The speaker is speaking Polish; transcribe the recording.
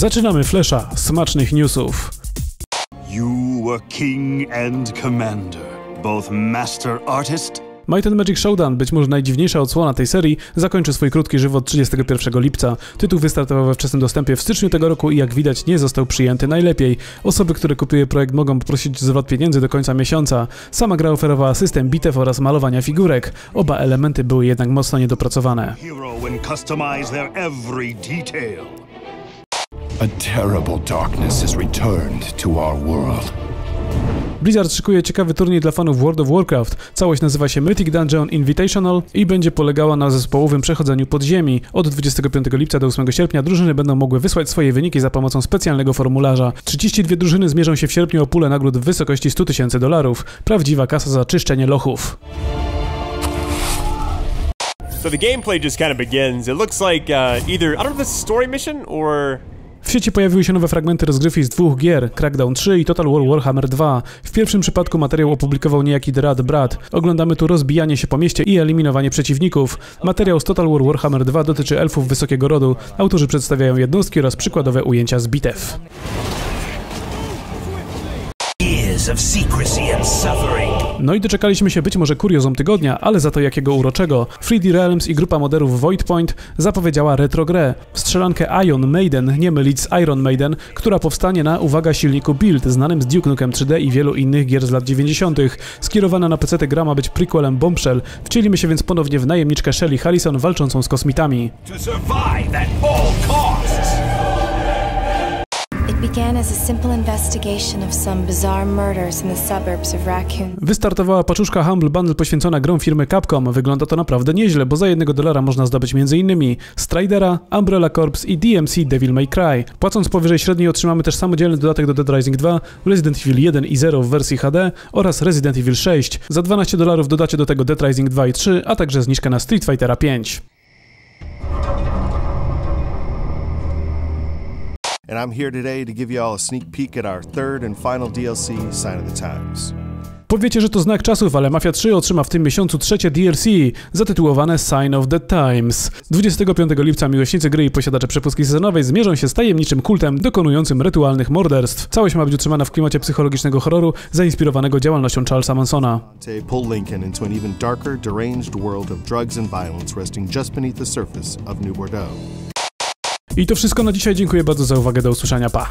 Zaczynamy Flesza, smacznych newsów. You were king and commander, both master artist Might and Magic Showdown, być może najdziwniejsza odsłona tej serii, zakończy swój krótki żywot 31 lipca. Tytuł wystartował we wczesnym dostępie w styczniu tego roku i jak widać nie został przyjęty najlepiej. Osoby, które kupiły projekt mogą poprosić zwrot pieniędzy do końca miesiąca. Sama gra oferowała system bitew oraz malowania figurek. Oba elementy były jednak mocno niedopracowane. hero A terrible darkness has returned to our world. Blizzard szykuje ciekawy turniej dla fanów World of Warcraft. Całość nazywa się Mythic Dungeon Invitational i będzie polegała na zespołowym przechodzeniu podziemi. Od 25 lipca do 8 sierpnia drużyny będą mogły wysłać swoje wyniki za pomocą specjalnego formularza. 32 drużyny zmierzą się w sierpniu o pulę nagród w wysokości 100 tysięcy dolarów. Prawdziwa kasa za czyszczenie lochów. So the gameplay just kind of begins. It looks like uh, either I don't know if this is a story mission or W sieci pojawiły się nowe fragmenty rozgrywki z dwóch gier, Crackdown 3 i Total War Warhammer 2. W pierwszym przypadku materiał opublikował niejaki Drad Brad. Oglądamy tu rozbijanie się po mieście i eliminowanie przeciwników. Materiał z Total War Warhammer 2 dotyczy elfów wysokiego rodu. Autorzy przedstawiają jednostki oraz przykładowe ujęcia z bitew. No i doczekaliśmy się być może kuriozum tygodnia, ale za to jakiego uroczego. 3D Realms i grupa moderów Void Point zapowiedziała retro grę. Strzelankę Iron Maiden, nie mylić z Iron Maiden, która powstanie na, uwaga, silniku Build, znanym z Duke Nukem 3D i wielu innych gier z lat 90. Skierowana na PC gra ma być prequelem Bombshell. Wcielimy się więc ponownie w najemniczkę Shelly Harrison walczącą z kosmitami. To survive at all costs. Wystartowała paczuszka Humble Bundle poświęcona grom firmy Capcom. Wygląda to naprawdę nieźle, bo za jednego dolara można zdobyć m.in. Stridera, Umbrella Corps i DMC Devil May Cry. Płacąc powyżej średniej otrzymamy też samodzielny dodatek do Dead Rising 2, Resident Evil 1 i 0 w wersji HD oraz Resident Evil 6. Za 12 dolarów dodacie do tego Dead Rising 2 i 3, a także zniżkę na Street Fightera 5. and I'm here today to give you all a sneak peek at our third and final DLC, Sign of the Times. Powiecie, że to znak czasów, ale Mafia 3 otrzyma w tym miesiącu trzecie DLC, zatytułowane Sign of the Times. 25 lipca miłośnicy gry i posiadacze przepustki sezonowej zmierzą się z tajemniczym kultem dokonującym rytualnych morderstw. Całość ma być utrzymana w klimacie psychologicznego horroru zainspirowanego działalnością Charlesa Mansona. I to wszystko na dzisiaj. Dziękuję bardzo za uwagę. Do usłyszenia. Pa!